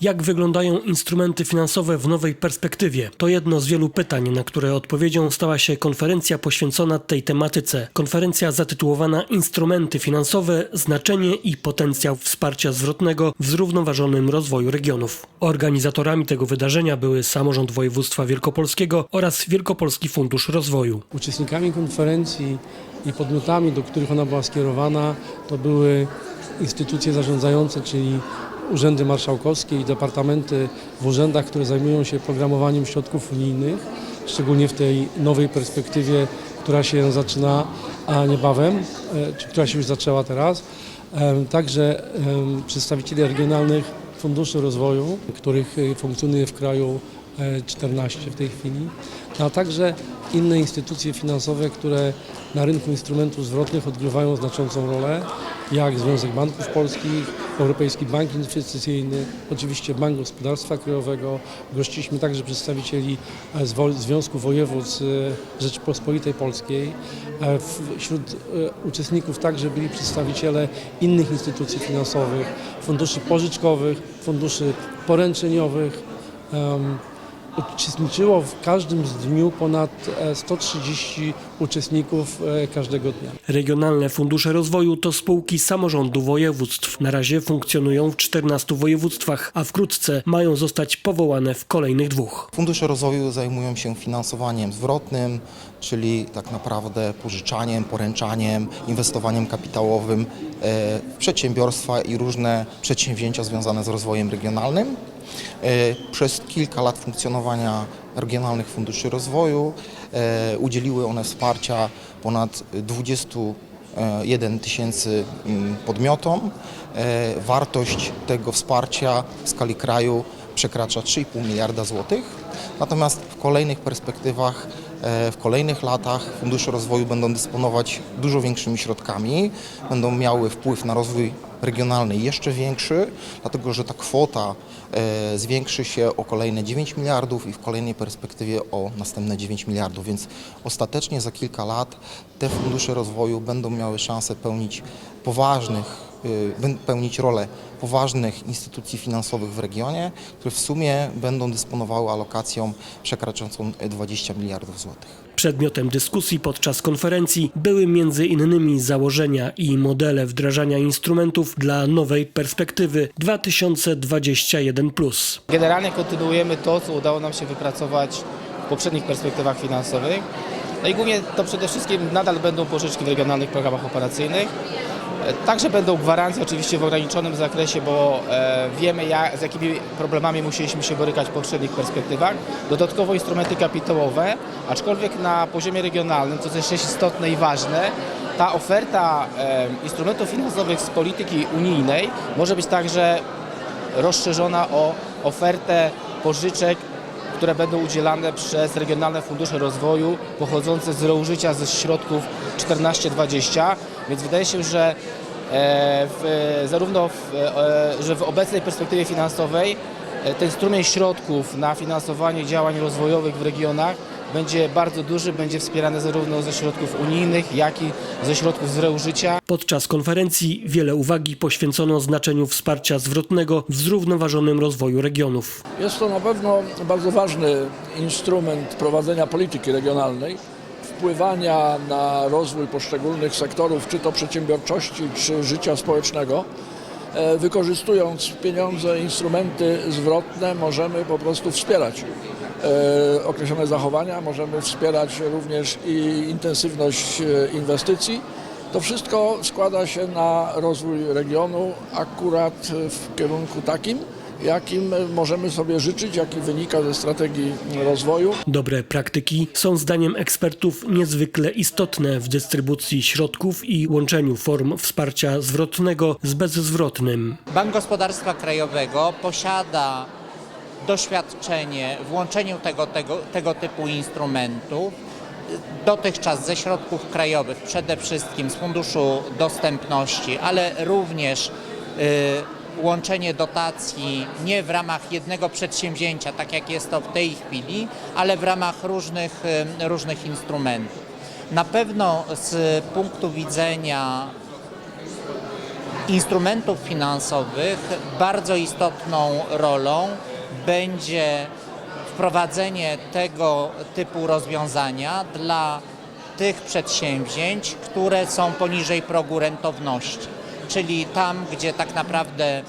Jak wyglądają instrumenty finansowe w nowej perspektywie? To jedno z wielu pytań, na które odpowiedzią stała się konferencja poświęcona tej tematyce. Konferencja zatytułowana Instrumenty finansowe, znaczenie i potencjał wsparcia zwrotnego w zrównoważonym rozwoju regionów. Organizatorami tego wydarzenia były samorząd województwa wielkopolskiego oraz Wielkopolski Fundusz Rozwoju. Uczestnikami konferencji i podmiotami, do których ona była skierowana, to były instytucje zarządzające, czyli urzędy marszałkowskie i departamenty w urzędach, które zajmują się programowaniem środków unijnych, szczególnie w tej nowej perspektywie, która się zaczyna niebawem, e, czy która się już zaczęła teraz. Także em, przedstawiciele regionalnych funduszy rozwoju, których e, funkcjonuje w kraju e, 14 w tej chwili, no a także inne instytucje finansowe, które na rynku instrumentów zwrotnych odgrywają znaczącą rolę, jak Związek Banków Polskich, Europejski Bank Inwestycyjny, oczywiście Bank Gospodarstwa Krajowego. Gościliśmy także przedstawicieli e, Związku Województw e, Rzeczypospolitej Polskiej. E, Wśród uczestników także byli przedstawiciele innych instytucji finansowych, funduszy pożyczkowych, funduszy poręczeniowych. Uczestniczyło w każdym z dniu ponad e, 130 uczestników e, każdego dnia. Regionalne fundusze rozwoju to spółki samorządu województw. Na razie funkcjonują w 14 województwach, a wkrótce mają zostać powołane w kolejnych dwóch. Fundusze rozwoju zajmują się finansowaniem zwrotnym, czyli tak naprawdę pożyczaniem, poręczaniem, inwestowaniem kapitałowym e, w przedsiębiorstwa i różne przedsięwzięcia związane z rozwojem regionalnym. E, Przez kilka lat funkcjonowania regionalnych funduszy rozwoju e, udzieliły one wsparcia ponad 21 tysięcy mm, podmiotom. E, Wartość tego wsparcia w skali kraju przekracza 3,5 miliarda złotych. Natomiast w kolejnych perspektywach, w kolejnych latach fundusze rozwoju będą dysponować dużo większymi środkami, będą miały wpływ na rozwój regionalny jeszcze większy, dlatego że ta kwota e, zwiększy się o kolejne 9 miliardów i w kolejnej perspektywie o następne 9 miliardów, więc ostatecznie za kilka lat te fundusze rozwoju będą miały szansę pełnić poważnych pełnić rolę poważnych instytucji finansowych w regionie, które w sumie będą dysponowały alokacją przekraczającą 20 miliardów złotych. Przedmiotem dyskusji podczas konferencji były między innymi założenia i modele wdrażania instrumentów dla nowej perspektywy 2021. Generalnie kontynuujemy to, co udało nam się wypracować w poprzednich perspektywach finansowych. No i głównie to przede wszystkim nadal będą pożyczki w regionalnych programach operacyjnych. Także będą gwarancje oczywiście w ograniczonym zakresie, bo e, wiemy jak, z jakimi problemami musieliśmy się borykać w poprzednich perspektywach. Dodatkowo instrumenty kapitałowe, aczkolwiek na poziomie regionalnym, co też jest istotne i ważne, ta oferta e, instrumentów finansowych z polityki unijnej może być także rozszerzona o ofertę pożyczek, które będą udzielane przez regionalne fundusze rozwoju pochodzące z reużycia ze środków 14-20, więc wydaje się, że w, zarówno w, e, że w obecnej perspektywie finansowej e, ten strumień środków na finansowanie działań rozwojowych w regionach będzie bardzo duży, będzie wspierany zarówno ze środków unijnych, jak i ze środków z reużycia. Podczas konferencji wiele uwagi poświęcono znaczeniu wsparcia zwrotnego w zrównoważonym rozwoju regionów. Jest to na pewno bardzo ważny instrument prowadzenia polityki regionalnej, wpływania na rozwój poszczególnych sektorów, czy to przedsiębiorczości, czy życia społecznego. E, Wykorzystując pieniądze, instrumenty zwrotne, możemy po prostu wspierać e, określone zachowania, możemy wspierać również i intensywność e, inwestycji. To wszystko składa się na rozwój regionu akurat w kierunku takim, jakim możemy sobie życzyć, jaki wynika ze strategii rozwoju. Dobre praktyki są zdaniem ekspertów niezwykle istotne w dystrybucji środków i łączeniu form wsparcia zwrotnego z bezzwrotnym. Bank Gospodarstwa Krajowego posiada doświadczenie w łączeniu tego, tego, tego typu instrumentów. Dotychczas ze środków krajowych, przede wszystkim z Funduszu Dostępności, ale również y, łączenie dotacji nie w ramach jednego przedsięwzięcia, tak jak jest to w tej chwili, ale w ramach różnych, różnych instrumentów. Na pewno z punktu widzenia instrumentów finansowych bardzo istotną rolą będzie wprowadzenie tego typu rozwiązania dla tych przedsięwzięć, które są poniżej progu rentowności, czyli tam, gdzie tak naprawdę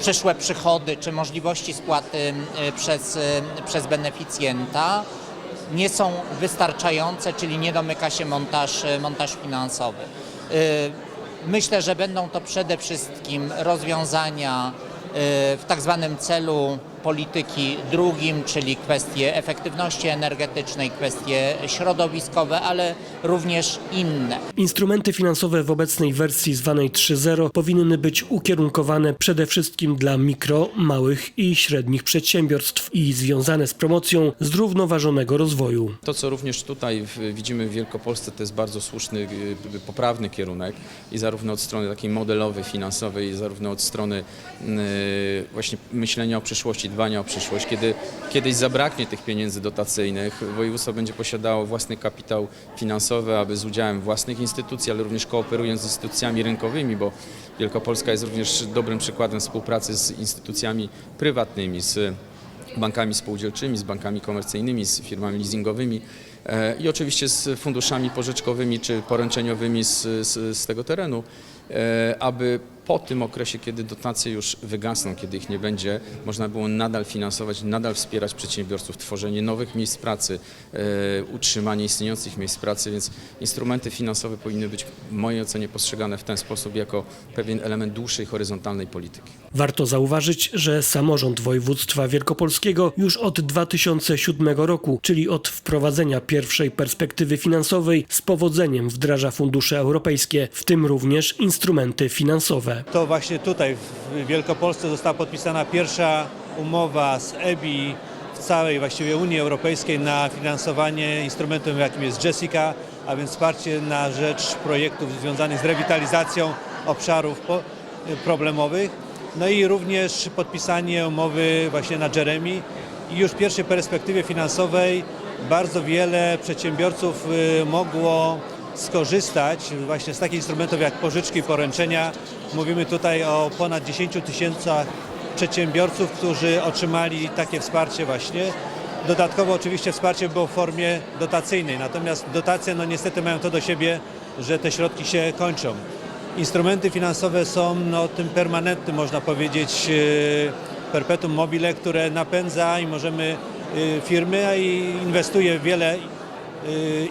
przyszłe przychody czy możliwości spłaty y, przez, y, przez beneficjenta nie są wystarczające, czyli nie domyka się montaż, y, montaż finansowy. Myślę, że będą to przede wszystkim rozwiązania w tak zwanym celu polityki drugim, czyli kwestie efektywności energetycznej, kwestie środowiskowe, ale również inne. Instrumenty finansowe w obecnej wersji zwanej 3.0 powinny być ukierunkowane przede wszystkim dla mikro, małych i średnich przedsiębiorstw i związane z promocją zrównoważonego rozwoju. To, co również tutaj widzimy w Wielkopolsce, to jest bardzo słuszny, y, poprawny kierunek i zarówno od strony takiej modelowej, finansowej, i zarówno od strony y, właśnie myślenia o przyszłości, dbania o przyszłość. Kiedy kiedyś zabraknie tych pieniędzy dotacyjnych, województwo będzie posiadało własny kapitał finansowy, aby z udziałem własnych instytucji, ale również kooperując z instytucjami rynkowymi, bo Wielkopolska jest również dobrym przykładem współpracy z instytucjami prywatnymi, z bankami spółdzielczymi, z bankami komercyjnymi, z firmami leasingowymi e, i oczywiście z funduszami pożyczkowymi czy poręczeniowymi z, z, z tego terenu, e, aby po tym okresie, kiedy dotacje już wygasną, kiedy ich nie będzie, można było nadal finansować, nadal wspierać przedsiębiorców, tworzenie nowych miejsc pracy, e, utrzymanie istniejących miejsc pracy, więc instrumenty finansowe powinny być w mojej ocenie postrzegane w ten sposób jako pewien element dłuższej, horyzontalnej polityki. Warto zauważyć, że samorząd województwa wielkopolskiego już od 2007 roku, czyli od wprowadzenia pierwszej perspektywy finansowej, z powodzeniem wdraża fundusze europejskie, w tym również instrumenty finansowe. To właśnie tutaj w Wielkopolsce została podpisana pierwsza umowa z EBI w całej właściwie Unii Europejskiej na finansowanie instrumentem jakim jest Jessica, a więc wsparcie na rzecz projektów związanych z rewitalizacją obszarów po- problemowych. No i również podpisanie umowy właśnie na Jeremy i już w pierwszej perspektywie finansowej bardzo wiele przedsiębiorców y, mogło skorzystać właśnie z takich instrumentów jak pożyczki poręczenia. Mówimy tutaj o ponad 10 tysiącach przedsiębiorców, którzy otrzymali takie wsparcie właśnie. Dodatkowo oczywiście wsparcie było w formie dotacyjnej, natomiast dotacje no niestety mają to do siebie, że te środki się kończą. Instrumenty finansowe są no, tym permanentnym, można powiedzieć, e, perpetuum mobile, które napędza i możemy e, firmy, i inwestuje wiele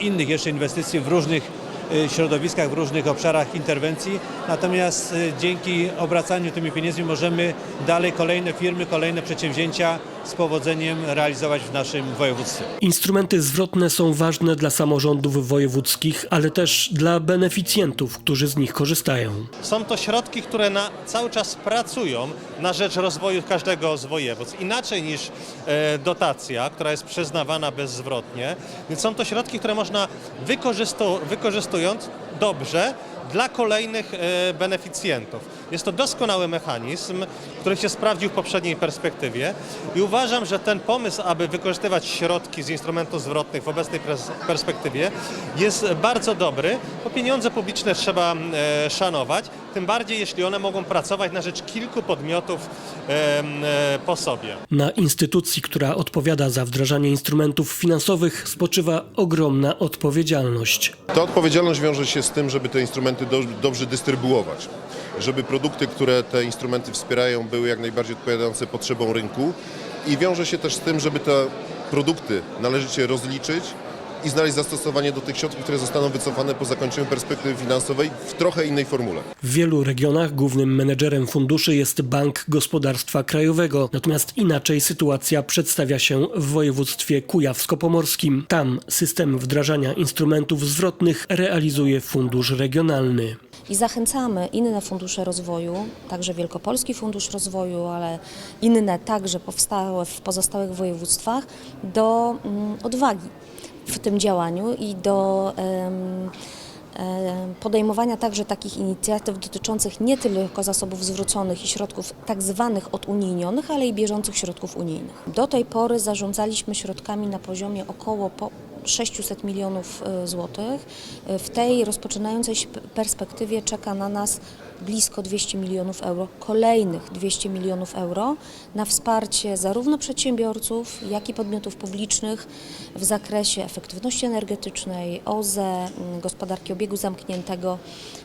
innych jeszcze inwestycji w różnych y, środowiskach, w różnych obszarach interwencji. Natomiast y, dzięki obracaniu tymi pieniędzmi możemy dalej kolejne firmy, kolejne przedsięwzięcia z powodzeniem realizować w naszym województwie. Instrumenty zwrotne są ważne dla samorządów wojewódzkich, ale też dla beneficjentów, którzy z nich korzystają. Są to środki, które na, cały czas pracują na rzecz rozwoju każdego z województw. Inaczej niż e, dotacja, która jest przyznawana bezzwrotnie. Więc są to środki, które można wykorzystu, wykorzystując dobrze dla kolejnych e, beneficjentów. Jest to doskonały mechanizm, który się sprawdził w poprzedniej perspektywie i uważam, że ten pomysł, aby wykorzystywać środki z instrumentów zwrotnych w obecnej pers- perspektywie jest bardzo dobry, bo pieniądze publiczne trzeba e, szanować, tym bardziej jeśli one mogą pracować na rzecz kilku podmiotów e, e, po sobie. Na instytucji, która odpowiada za wdrażanie instrumentów finansowych, spoczywa ogromna odpowiedzialność. Ta odpowiedzialność wiąże się z tym, żeby te instrumenty do, dobrze dystrybuować, żeby produkty, które te instrumenty wspierają, były jak najbardziej odpowiadające potrzebom rynku i wiąże się też z tym, żeby te produkty należycie rozliczyć i znaleźć zastosowanie do tych środków, które zostaną wycofane po zakończeniu perspektywy finansowej w trochę innej formule. W wielu regionach głównym menedżerem funduszy jest Bank Gospodarstwa Krajowego, natomiast inaczej sytuacja przedstawia się w województwie kujawsko-pomorskim. Tam system wdrażania instrumentów zwrotnych realizuje Fundusz Regionalny. I zachęcamy inne fundusze rozwoju, także Wielkopolski Fundusz Rozwoju, ale inne także powstałe w pozostałych województwach, do mm, odwagi w tym działaniu i do podejmowania także takich inicjatyw dotyczących nie tylko zasobów zwróconych i środków tak zwanych odunijnionych, ale i bieżących środków unijnych. Do tej pory zarządzaliśmy środkami na poziomie około po 600 milionów e, złotych. E, W tej rozpoczynającej się perspektywie czeka na nas blisko 200 milionów euro, kolejnych 200 milionów euro na wsparcie zarówno przedsiębiorców, jak i podmiotów publicznych w zakresie efektywności energetycznej, OZE, gospodarki obiegu zamkniętego.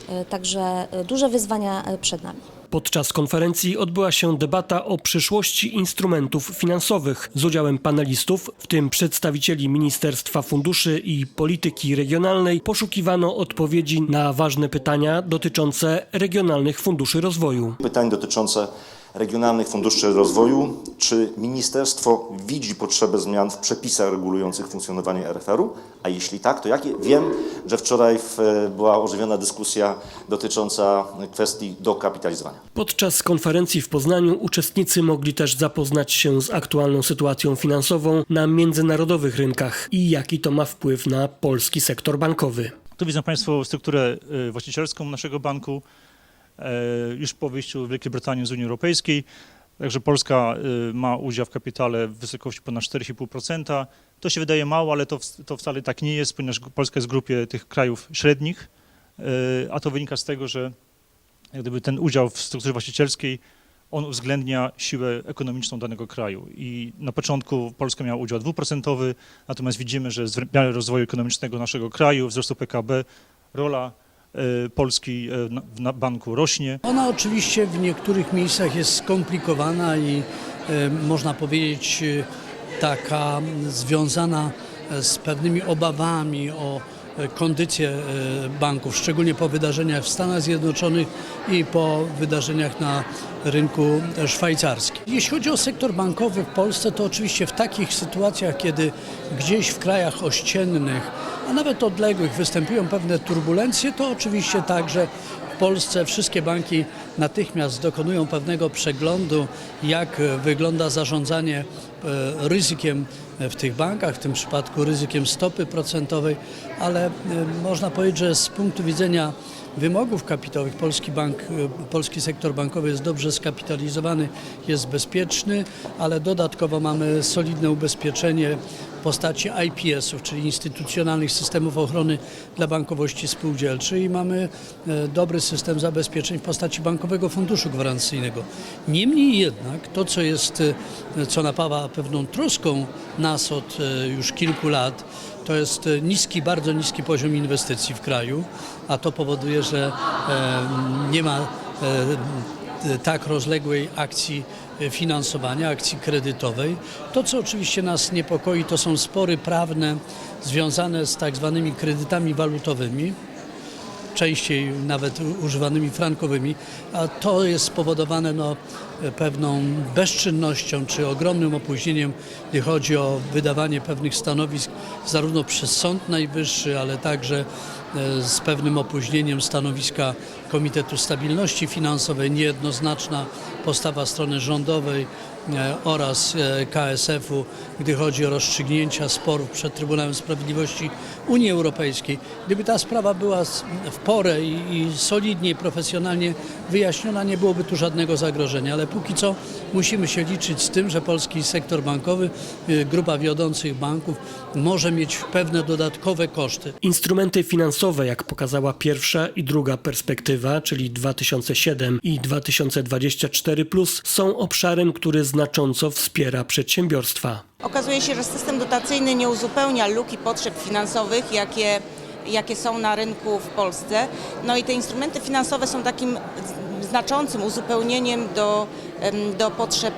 E, Także duże wyzwania przed nami. Podczas konferencji odbyła się debata o przyszłości instrumentów finansowych z udziałem panelistów, w tym przedstawicieli Ministerstwa Funduszy i Polityki Regionalnej. Poszukiwano odpowiedzi na ważne pytania dotyczące regionalnych funduszy rozwoju. Pytanie dotyczące regionalnych funduszy rozwoju. Czy ministerstwo widzi potrzebę zmian w przepisach regulujących funkcjonowanie RFR-u? A jeśli tak, to jakie? Wiem, że wczoraj w, była ożywiona dyskusja dotycząca kwestii dokapitalizowania. Podczas konferencji w Poznaniu uczestnicy mogli też zapoznać się z aktualną sytuacją finansową na międzynarodowych rynkach i jaki to ma wpływ na polski sektor bankowy. Tu widzą Państwo strukturę y, właścicielską naszego banku e, już po wyjściu Wielkiej Brytanii z Unii Europejskiej. Także Polska y, ma udział w kapitale w wysokości ponad 4,5%. To się wydaje mało, ale to, to wcale tak nie jest, ponieważ Polska jest w grupie tych krajów średnich, y, a to wynika z tego, że gdyby ten udział w strukturze właścicielskiej on uwzględnia siłę ekonomiczną danego kraju. I na początku Polska miała udział dwuprocentowy, natomiast widzimy, że z miarą rozwoju ekonomicznego naszego kraju, wzrostu PKB, rola e, Polski e, w banku rośnie. Ona oczywiście w niektórych miejscach jest skomplikowana i e, można powiedzieć e, taka związana e, z pewnymi obawami o e, kondycję e, banków, szczególnie po wydarzeniach w Stanach Zjednoczonych i po wydarzeniach na rynku e, szwajcarskim. Jeśli chodzi o sektor bankowy w Polsce, to oczywiście w takich sytuacjach, kiedy gdzieś w krajach ościennych, a nawet odległych występują pewne turbulencje, to oczywiście także w Polsce wszystkie banki natychmiast dokonują pewnego przeglądu, jak e, wygląda zarządzanie e, ryzykiem w tych bankach, w tym przypadku ryzykiem stopy procentowej, ale e, można powiedzieć, że z punktu widzenia wymogów kapitałowych polski bank, e, polski sektor bankowy jest dobrze skapitalizowany, jest bezpieczny, ale dodatkowo mamy solidne ubezpieczenie w postaci IPS-ów, czyli instytucjonalnych systemów ochrony dla bankowości spółdzielczej i mamy e, dobry system zabezpieczeń w postaci Bankowego Funduszu Gwarancyjnego. Niemniej jednak to, co jest, e, co napawa pewną troską nas od już kilku lat, to jest e, niski, bardzo niski poziom inwestycji w kraju, a to powoduje, że e, nie ma e, tak rozległej akcji finansowania, akcji kredytowej. To, co oczywiście nas niepokoi, to są spory prawne związane z tak zwanymi kredytami walutowymi, częściej nawet używanymi frankowymi, a to jest spowodowane no, pewną bezczynnością czy ogromnym opóźnieniem, gdy chodzi o wydawanie pewnych stanowisk zarówno przez Sąd Najwyższy, ale także e, z pewnym opóźnieniem stanowiska Komitetu Stabilności Finansowej, niejednoznaczna postawa strony rządowej oraz e, KSF-u, gdy chodzi o rozstrzygnięcia sporów przed Trybunałem Sprawiedliwości Unii Europejskiej. Gdyby ta sprawa była w porę i, solidnie, profesjonalnie wyjaśniona, nie byłoby tu żadnego zagrożenia, ale póki co musimy się liczyć z tym, że polski sektor bankowy, y, grupa wiodących banków może mieć pewne dodatkowe koszty. Instrumenty finansowe, jak pokazała pierwsza i druga perspektywa, czyli 2007 i 2024, są obszarem, który znacząco wspiera przedsiębiorstwa. Okazuje się, że system dotacyjny nie uzupełnia luki potrzeb finansowych, jakie, jakie są na rynku w Polsce. No i te instrumenty finansowe są takim znaczącym uzupełnieniem do, do potrzeb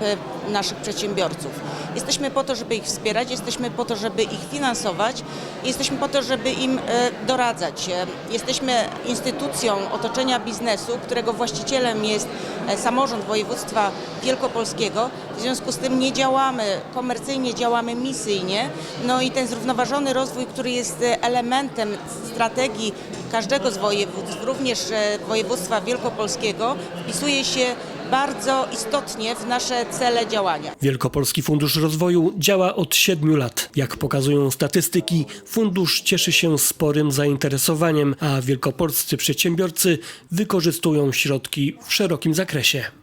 naszych przedsiębiorców. Jesteśmy po to, żeby ich wspierać, jesteśmy po to, żeby ich finansować, jesteśmy po to, żeby im e, doradzać. E, Jesteśmy instytucją otoczenia biznesu, którego właścicielem jest e, samorząd województwa wielkopolskiego. W związku z tym nie działamy komercyjnie, działamy misyjnie. No i ten zrównoważony rozwój, który jest elementem strategii każdego z województw, również województwa wielkopolskiego, wpisuje się bardzo istotnie w nasze cele działania. Wielkopolski Fundusz Rozwoju działa od siedmiu lat. Jak pokazują statystyki, fundusz cieszy się sporym zainteresowaniem, a wielkopolscy przedsiębiorcy wykorzystują środki w szerokim zakresie.